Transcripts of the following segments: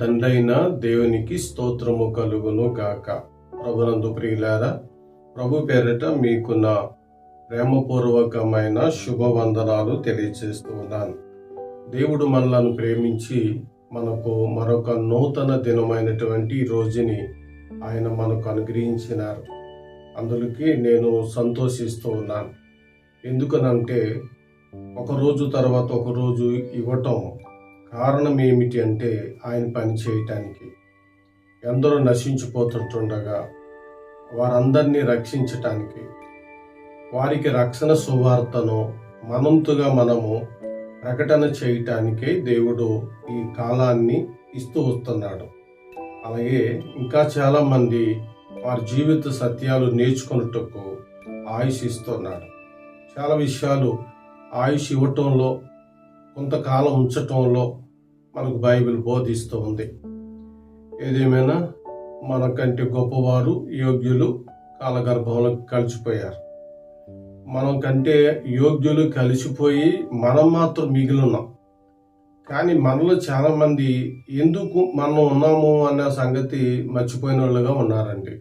తండ్రైన దేవునికి స్తోత్రము కలుగును గాక. ప్రభునందు ప్రియులారా ప్రభు పేరిట మీకు నా ప్రేమపూర్వకమైన శుభవందనాలు తెలియజేస్తూ ఉన్నాను దేవుడు మనలను ప్రేమించి మనకు మరొక నూతన దినమైనటువంటి రోజుని ఆయన మనకు అనుగ్రహించినారు. అందులోకి నేను సంతోషిస్తూ ఉన్నాను. ఎందుకనంటే ఒక రోజు తర్వాత ఒక రోజు ఇవ్వటం కారణం ఏమిటి అంటే ఆయన పని చేయటానికి. ఎందరో నశించిపోతుంటుండగా వారందరినీ రక్షించటానికి. వారికి రక్షణ సువార్తను మనంతుగా మనము ప్రకటన చేయటానికే దేవుడు ఈ కాలాన్ని ఇస్తూ వస్తున్నాడు. అలాగే ఇంకా చాలామంది వారి జీవిత సత్యాలు నేర్చుకున్నట్టుకు ఆయుష్ ఇస్తున్నాడు. చాలా విషయాలు ఆయుష్ ఇవ్వటంలో కొంతకాలం ఉంచటంలో మనకు బైబిల్ బోధిస్తూ ఉంది. ఏదేమైనా మనకంటే గొప్పవారు యోగ్యులు కాలగర్భంలో కలిసిపోయారు. మనం కంటే యోగ్యులు కలిసిపోయి మనం మాత్రం మిగిలి ఉన్నాం. కానీ మనలో చాలామంది ఎందుకు మనం ఉన్నాము అన్న సంగతి మర్చిపోయిన వాళ్ళుగా ఉన్నారండి.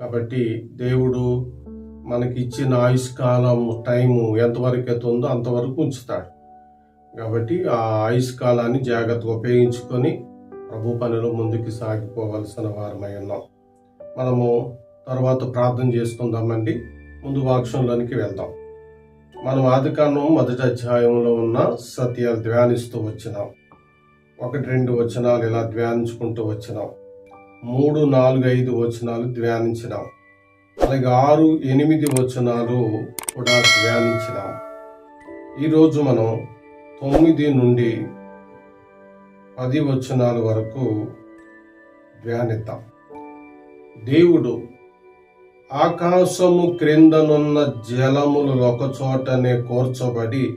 కాబట్టి దేవుడు మనకి ఇచ్చిన ఆయుష్కాలం టైము ఎంతవరకు అయితే ఉందో అంతవరకు ఉంచుతాడు. కాబట్టి ఆ ఆయుష్ కాలాన్ని జాగ్రత్తగా ఉపయోగించుకొని ప్రభు పనిలో ముందుకు సాగిపోవలసిన వారమై ఉన్నాం. మనము తర్వాత ప్రార్థన చేసుకుందామండి. ముందు వాక్షంలోనికి వెళ్దాం. మనం ఆదికాండం మొదటి అధ్యాయంలో ఉన్న సత్యాలు ధ్యానిస్తూ వచ్చినాం. ఒకటి రెండు వచనాలు ఇలా ధ్యానించుకుంటూ వచ్చినాం. మూడు నాలుగు ఐదు వచనాలు ధ్యానించినాం. అలాగే ఆరు ఎనిమిది వచనాలు కూడా ధ్యానించినాం. ఈరోజు మనం తొమ్మిది నుండి పది వచనాల వరకు ధ్యానిద్దాం. దేవుడు ఆకాశము క్రిందనున్న జలములు ఒకచోటనే కూర్చబడి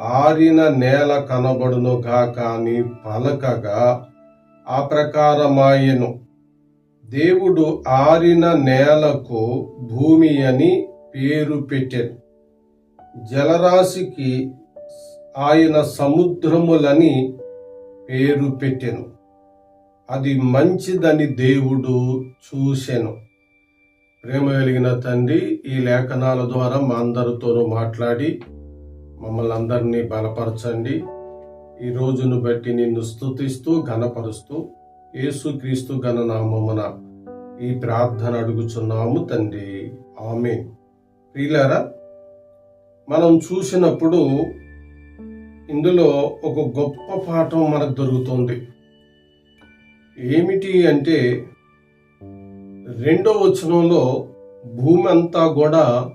ఆరిన నేల కనబడును గాక అని పలకగా ఆ ప్రకారమాయెను. దేవుడు ఆరిన నేలకు భూమి అని పేరు పెట్టెను. జలరాశికి ఆయన సముద్రములని పేరు పెట్టెను. అది మంచిదని దేవుడు చూసెను. ప్రేమ కలిగిన తండ్రి ఈ లేఖనాల ద్వారా మా అందరితోనూ మాట్లాడి మమ్మల్ని అందరినీ బలపరచండి. ఈ రోజును బట్టి నిన్ను స్థుతిస్తూ ఘనపరుస్తూ యేసుక్రీస్తు ఘననామమున ఈ ప్రార్థన అడుగుచున్నాము తండ్రి. ఆమె ప్రియులారా మనం చూసినప్పుడు ఇందులో ఒక గొప్ప పాఠం మనకు దొరుకుతుంది. ఏమిటి అంటే రెండో వచనంలో భూమి అంతా కూడా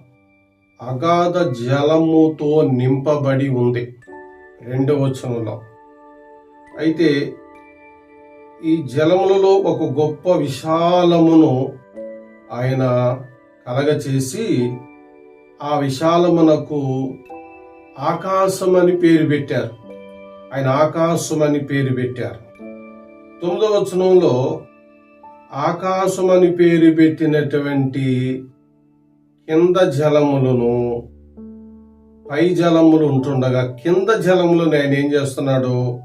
అగాధ జలముతో నింపబడి ఉంది. రెండో వచనంలో. అయితే ఈ జలములలో ఒక గొప్ప విశాలమును ఆయన కలగచేసి ఆ విశాలమునకు ఆకాశం అని పేరు పెట్టారు. ఆయన ఆకాశం అని పేరు పెట్టారు. తొమ్మిదవ వచనంలో ఆకాశం అని పేరు పెట్టినటువంటి కింద జలములను పై జలములు ఉంటుండగా కింద జలములను ఆయన ఏం చేస్తున్నాడు?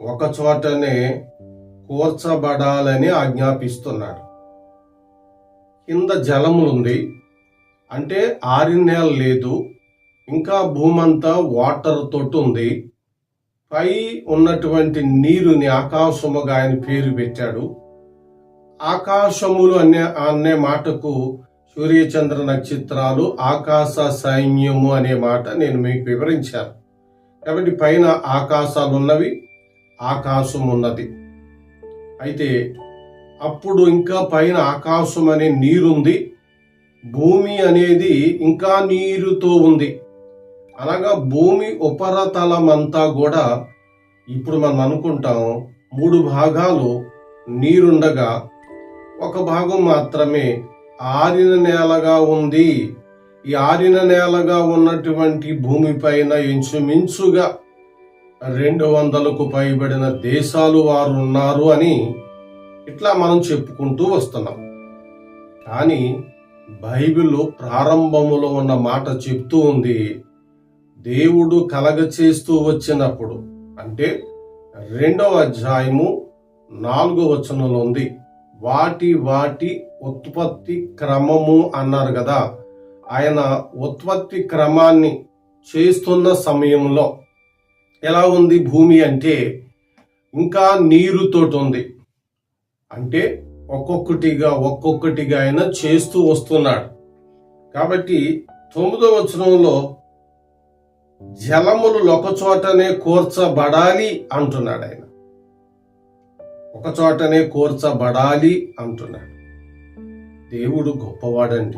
ఒక చోటనే కూర్చబడాలని ఆజ్ఞాపిస్తున్నాడు. కింద జలములుంది. అంటే ఆరిన నేల లేదు ఇంకా భూమంతా వాటర్ తోటి ఉంది. పై ఉన్నటువంటి నీరుని ఆకాశముగా ఆయన పేరు పెట్టాడు. ఆకాశములు అనే అనే మాటకు సూర్యచంద్ర నక్షత్రాలు ఆకాశ సైన్యము అనే మాట నేను మీకు వివరించాను. కాబట్టి పైన ఆకాశాలు ఉన్నవి ఆకాశం ఉన్నది. అయితే అప్పుడు ఇంకా పైన ఆకాశం అనే నీరుంది. భూమి అనేది ఇంకా నీరుతో ఉంది. అనగా భూమి ఉపరితలం అంతా కూడా ఇప్పుడు మనం అనుకుంటాం మూడు భాగాలు నీరుండగా ఒక భాగం మాత్రమే ఆరిన నేలగా ఉంది. ఈ ఆరిన నేలగా ఉన్నటువంటి భూమిపైన ఇంచుమించుగా రెండు వందలకు పైబడిన దేశాలు వారు ఉన్నారు అని ఇట్లా మనం చెప్పుకుంటూ వస్తున్నాం. కానీ బైబిల్లో ప్రారంభములో ఉన్న మాట చెప్తూ ఉంది. దేవుడు కలగ చేస్తూ వచ్చినప్పుడు అంటే రెండవ అధ్యాయము నాలుగో వచనంలో ఉంది వాటి వాటి ఉత్పత్తి క్రమము అన్నారు కదా. ఆయన ఉత్పత్తి క్రమాన్ని చేస్తున్న సమయంలో ఎలా ఉంది భూమి అంటే ఇంకా నీరుతోటి ఉంది. అంటే ఒక్కొక్కటిగా ఒక్కొక్కటిగా ఆయన చేస్తూ వస్తున్నాడు. కాబట్టి తొమ్మిదో వచనంలో జలములు ఒకచోటనే కూర్చబడాలి అంటున్నాడు ఆయన. ఒకచోటనే కూర్చబడాలి అంటున్నాడు. దేవుడు గొప్పవాడండి.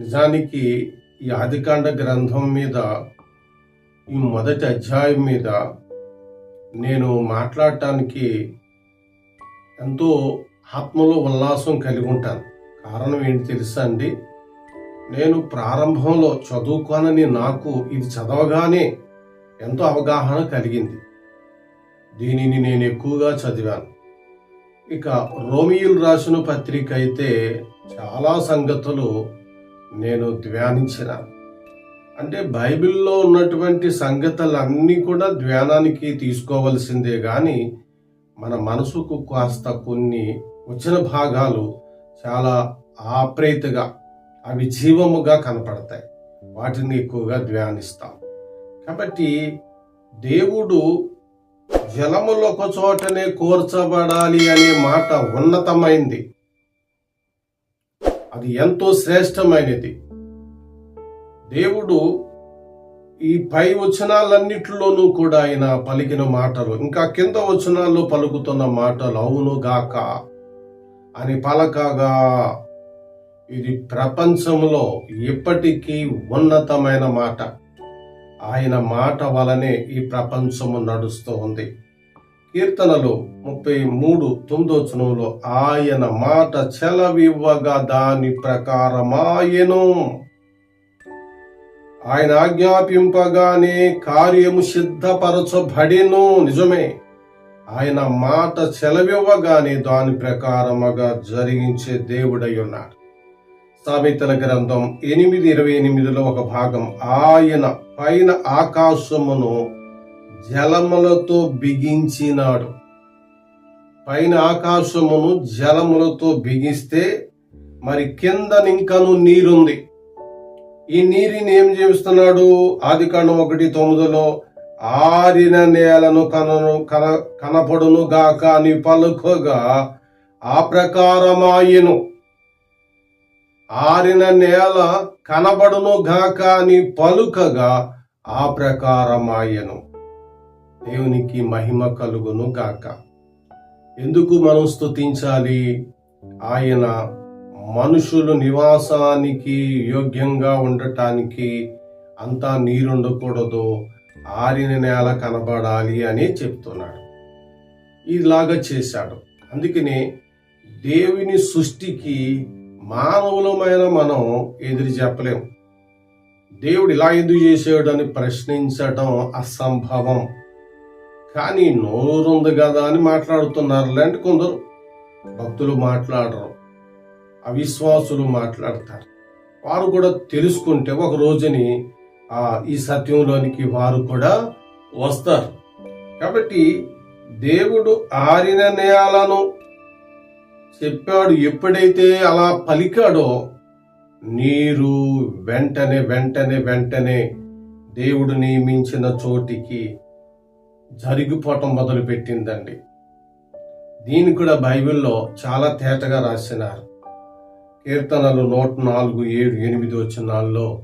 నిజానికి ఈ ఆదికాండ గ్రంథం మీద ఈ మొదటి అధ్యాయం మీద నేను మాట్లాడటానికి ఎంతో ఆత్మలో ఉల్లాసం కలిగి ఉంటాను. కారణం ఏంటి తెలుసా అండి? నేను ప్రారంభంలో చదువుకోనని నాకు ఇది చదవగానే ఎంతో అవగాహన కలిగింది. దీనిని నేను ఎక్కువగా చదివాను. ఇక రోమియులు రాసిన పత్రిక అయితే చాలా సంగతులు నేను ధ్యానించిన. అంటే బైబిల్లో ఉన్నటువంటి సంగతులన్నీ కూడా ధ్యానానికి తీసుకోవలసిందే కానీ మన మనసుకు కాస్త కొన్ని వచ్చిన భాగాలు చాలా ఆప్రేతగా అవి జీవముగా కనపడతాయి. వాటిని ఎక్కువగా ధ్యానిస్తాం. కాబట్టి దేవుడు జలములు ఒక చోటనే కోర్చబడాలి అనే మాట ఉన్నతమైంది. అది ఎంతో శ్రేష్టమైనది. దేవుడు ఈ పై వచనాలన్నిటిలోనూ కూడా ఆయన పలికిన మాటలు ఇంకా కింద వచనాల్లో పలుకుతున్న మాటలు అవును గాక అని పలకగా ఇది ప్రపంచంలో ఎప్పటికీ ఉన్నతమైన మాట. ఆయన మాట వలనే ఈ ప్రపంచము నడుస్తూ ఉంది. కీర్తనలు ముప్పై మూడు తొమ్మిదోచనంలో ఆయన మాట చెలవివ్వగా దాని ప్రకారమాయను. ఆయన ఆజ్ఞాపింపగానే కార్యము సిద్ధపరచబడిను. నిజమే. ఆయన మాట చెలవివ్వగానే దాని ప్రకారముగా జరిగించే దేవుడై ఉన్నాడు. సామెతల గ్రంథం ఎనిమిది ఇరవై ఎనిమిదిలో ఒక భాగం. ఆయన పైన ఆకాశమును జలములతో బిగించినాడు. పైన ఆకాశమును జలములతో బిగిస్తే మరి కింద ఇంకను నీరుంది. ఈ నీరుని ఏం చేస్తున్నాడు? ఆది కాండం ఒకటి తొమ్మిదిలో ఆరిన నేలను కనను కన కనపడును గాక అని పలుకగా ఆ ప్రకారమాయను ఆరిన నేల కనబడును గాక అని పలుకగా ఆ ప్రకారమాయను. దేవునికి మహిమ కలుగును గాక. ఎందుకు మనం స్తుతించాలి? ఆయన మనుషులు నివాసానికి యోగ్యంగా ఉండటానికి అంతా నీరుండకూడదు ఆరిన నేల కనబడాలి అని చెప్తున్నాడు. ఇలాగా చేశాడు. అందుకనే దేవుని సృష్టికి మానవులమైన మనం ఎదురు చెప్పలేం. దేవుడు ఇలా ఎందుకు చేసాడు అని ప్రశ్నించడం అసంభవం. కానీ నోరుంది కదా అని మాట్లాడుతున్నారు లాంటి కొందరు. భక్తులు మాట్లాడరు. అవిశ్వాసులు మాట్లాడతారు. వారు కూడా తెలుసుకుంటే ఒక రోజుని ఆ ఈ సత్యంలోనికి వారు కూడా వస్తారు. కాబట్టి దేవుడు ఆరిన నేలను చెప్పాడు ఎప్పుడైతే అలా పలికాడో నీరు వెంటనే వెంటనే వెంటనే దేవుడు నియమించిన చోటికి జరిగిపోవటం మొదలుపెట్టిందండి. దీన్ని కూడా బైబిల్లో చాలా తేటగా రాసినారు. కీర్తనలు నూట నాలుగు ఏడు ఎనిమిది వచ్చినాల్లో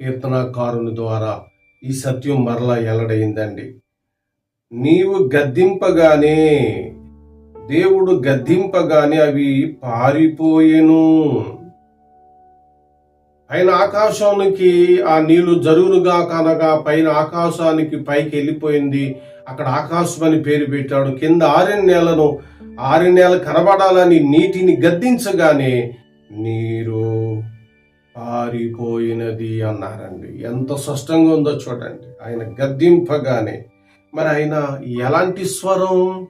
కీర్తనకారుని ద్వారా ఈ సత్యం మరలా ఎల్లడైందండి. నీవు గద్దింపగానే దేవుడు గద్దింపగానే అవి పారిపోయేను. పైన ఆకాశానికి ఆ నీళ్ళు జరుగునుగా కనగా పైన ఆకాశానికి పైకి వెళ్ళిపోయింది. అక్కడ ఆకాశం అని పేరు పెట్టాడు. కింద ఆరిన నేలను ఆరిన నేల కనబడాలని నీటిని గద్దించగానే నీరు పారిపోయినది అన్నారండి. ఎంత స్పష్టంగా ఉందో చూడండి. ఆయన గద్దింపగానే. మరి ఆయన ఎలాంటి స్వరం?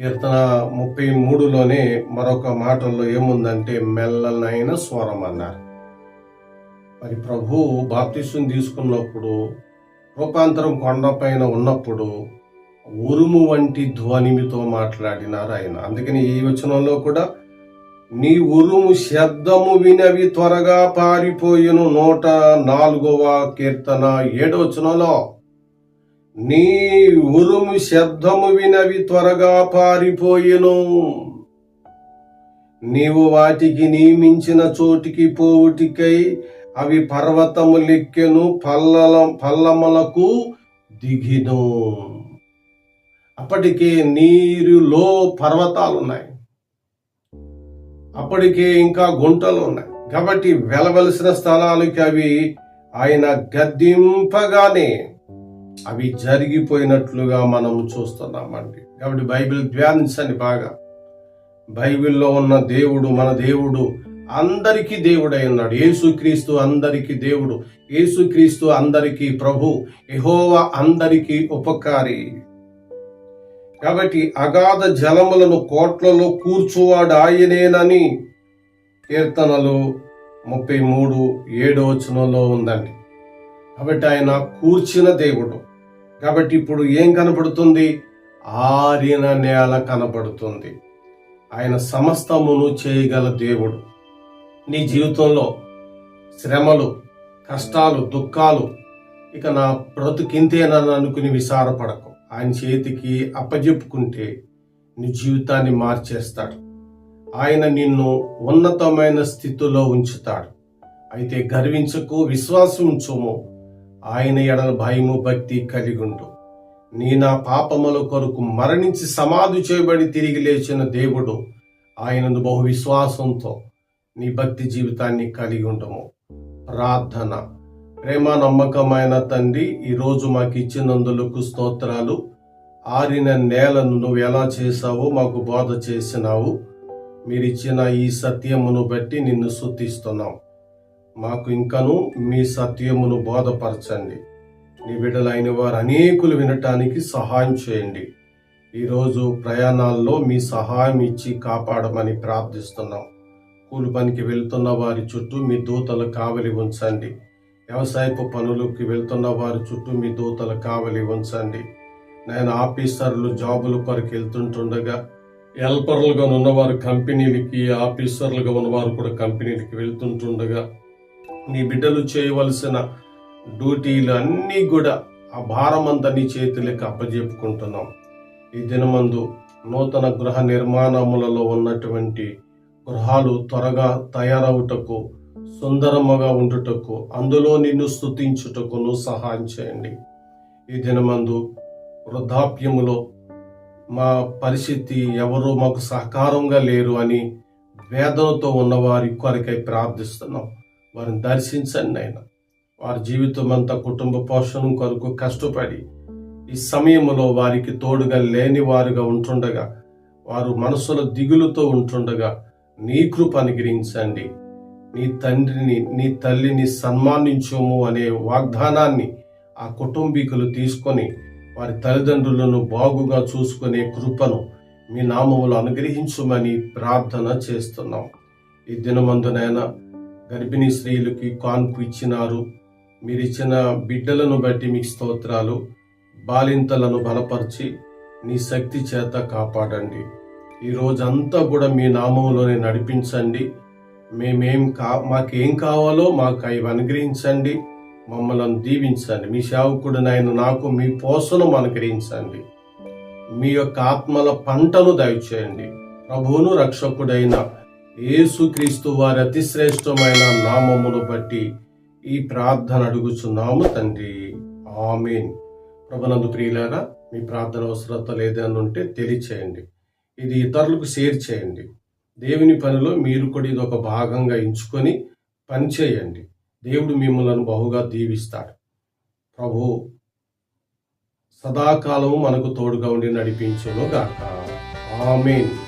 కీర్తన ముప్పై మూడులోనే మరొక మాటల్లో ఏముందంటే మెల్లనైన స్వరం అన్నారు. మరి ప్రభు బాప్తిస్టుని తీసుకున్నప్పుడు రూపాంతరం కొండపైన ఉన్నప్పుడు ఉరుము వంటి ధ్వనిమితో మాట్లాడినారు ఆయన. అందుకని ఈ వచనంలో కూడా నీ ఉరుము శబ్దము వినవి త్వరగా పారిపోయిన నూట నాలుగవ కీర్తన ఏడవచనంలో వచనంలో. నీ ఉరుము శబ్దము వినవి త్వరగా పారిపోయెను. నీవు వాటికి నియమించిన చోటికి పోవుటికై అవి పర్వతము లెక్కెను పల్లల పల్లములకు దిగిను. అప్పటికే నీరులో పర్వతాలు ఉన్నాయి అప్పటికే ఇంకా గుంటలు ఉన్నాయి కాబట్టి వెలవలసిన స్థలాలకి అవి ఆయన గద్దింపగానే అవి జరిగిపోయినట్లుగా మనం చూస్తున్నామండి. కాబట్టి బైబిల్ ధ్యానించండి బాగా. బైబిల్లో ఉన్న దేవుడు మన దేవుడు అందరికీ దేవుడై ఉన్నాడు. యేసుక్రీస్తు అందరికీ దేవుడు. యేసుక్రీస్తు అందరికీ ప్రభు. యహోవ అందరికీ ఉపకారి. కాబట్టి అగాధ జలములను కోట్లలో కూర్చువాడు ఆయనేనని కీర్తనలు ముప్పై మూడు ఏడో వచనంలో ఉందండి. కాబట్టి ఆయన కూర్చిన దేవుడు. కాబట్టి ఇప్పుడు ఏం కనబడుతుంది ఆరిన నేల కనబడుతుంది ఆయన సమస్తమును చేయగల దేవుడు. నీ జీవితంలో శ్రమలు కష్టాలు దుఃఖాలు ఇక నా బ్రతుకింతేనని అనుకుని విసారపడకు. ఆయన చేతికి అప్పజెప్పుకుంటే నీ జీవితాన్ని మార్చేస్తాడు. ఆయన నిన్ను ఉన్నతమైన స్థితిలో ఉంచుతాడు. అయితే గర్వించకు విశ్వాసం ఉంచుము. ఆయన ఎడల భయము భక్తి కలిగి నీ నా పాపముల కొరకు మరణించి సమాధి చేయబడి తిరిగి లేచిన దేవుడు ఆయనను బహు విశ్వాసంతో నీ భక్తి జీవితాన్ని కలిగి ఉండము ప్రార్థన. ప్రేమ నమ్మకమైన తండ్రి ఈరోజు మాకు ఇచ్చినందులకు స్తోత్రాలు. ఆరిన నేలను నువ్వు ఎలా చేశావో మాకు బోధ చేసినావు. మీరిచ్చిన ఈ సత్యమును బట్టి నిన్ను శుద్ధిస్తున్నాం మాకు ఇంకను మీ సత్యమును బోధపరచండి. నీ బిడ్డలైన వారు అనేకులు వినటానికి సహాయం చేయండి. ఈరోజు ప్రయాణాల్లో మీ సహాయం ఇచ్చి కాపాడమని ప్రార్థిస్తున్నాం. కూలి పనికి వెళ్తున్న వారి చుట్టూ మీ దూతలు కావలి ఉంచండి. వ్యవసాయపు పనులకి వెళ్తున్న వారి చుట్టూ మీ దూతలు కావలి ఉంచండి. నేను ఆఫీసర్లు జాబుల కొరకు వెళ్తుంటుండగా హెల్పర్లుగా ఉన్నవారు కంపెనీలకి ఆఫీసర్లుగా ఉన్నవారు కూడా కంపెనీలకి వెళ్తుంటుండగా నీ బిడ్డలు చేయవలసిన డ్యూటీలు అన్నీ కూడా ఆ భారమంతా నీ చేతులకి అప్పజెప్పుకుంటున్నాం. ఈ దినమందు నూతన గృహ నిర్మాణములలో ఉన్నటువంటి గృహాలు త్వరగా తయారవుటకు సుందరముగా ఉండుటకు అందులో నిన్ను స్థుతించుటకును సహాయం చేయండి. ఈ దినమందు వృద్ధాప్యములో మా పరిస్థితి ఎవరు మాకు సహకారంగా లేరు అని వేదనతో ఉన్నవారి కొరకై ప్రార్థిస్తున్నాం. వారిని దర్శించండి నాయన. వారి జీవితం అంతా కుటుంబ పోషణం కొరకు కష్టపడి ఈ సమయంలో వారికి తోడుగా లేని వారుగా ఉంటుండగా వారు మనసులో దిగులుతో ఉంటుండగా నీ కృప అనుగ్రహించండి. నీ తండ్రిని నీ తల్లిని సన్మానించము అనే వాగ్దానాన్ని ఆ కుటుంబీకులు తీసుకొని వారి తల్లిదండ్రులను బాగుగా చూసుకునే కృపను మీ నామములు అనుగ్రహించమని ప్రార్థన చేస్తున్నాం. ఈ దినమందునైనా గర్భిణీ స్త్రీలకి కాన్పు ఇచ్చినారు. మీరిచ్చిన బిడ్డలను బట్టి మీకు స్తోత్రాలు. బాలింతలను బలపరిచి నీ శక్తి చేత కాపాడండి. ఈ రోజంతా కూడా మీ నామంలోనే నడిపించండి. మేమేం కా మాకేం కావాలో మాకు అవి అనుగ్రహించండి. మమ్మల్ని దీవించండి. మీ సేవకుడు నాయన నాకు మీ పోషణం అనుగ్రహించండి. మీ యొక్క ఆత్మల పంటను దయచేయండి. ప్రభువును రక్షకుడైన యేసుక్రీస్తు వారి అతిశ్రేష్టమైన నామమును బట్టి ఈ ప్రార్థన అడుగుచున్నాము తండ్రి. ఆమెన్. ప్రభునందు ప్రియులారా మీ ప్రార్థన అవసరత లేదని ఉంటే తెలియచేయండి. ఇది ఇతరులకు షేర్ చేయండి. దేవుని పనిలో మీరు కూడా ఇది ఒక భాగంగా ఎంచుకొని పని చేయండి. దేవుడు మిమ్మల్ని బహుగా దీవిస్తాడు. ప్రభు సదాకాలము మనకు తోడుగా ఉండి నడిపించును గాక. ఆమెన్.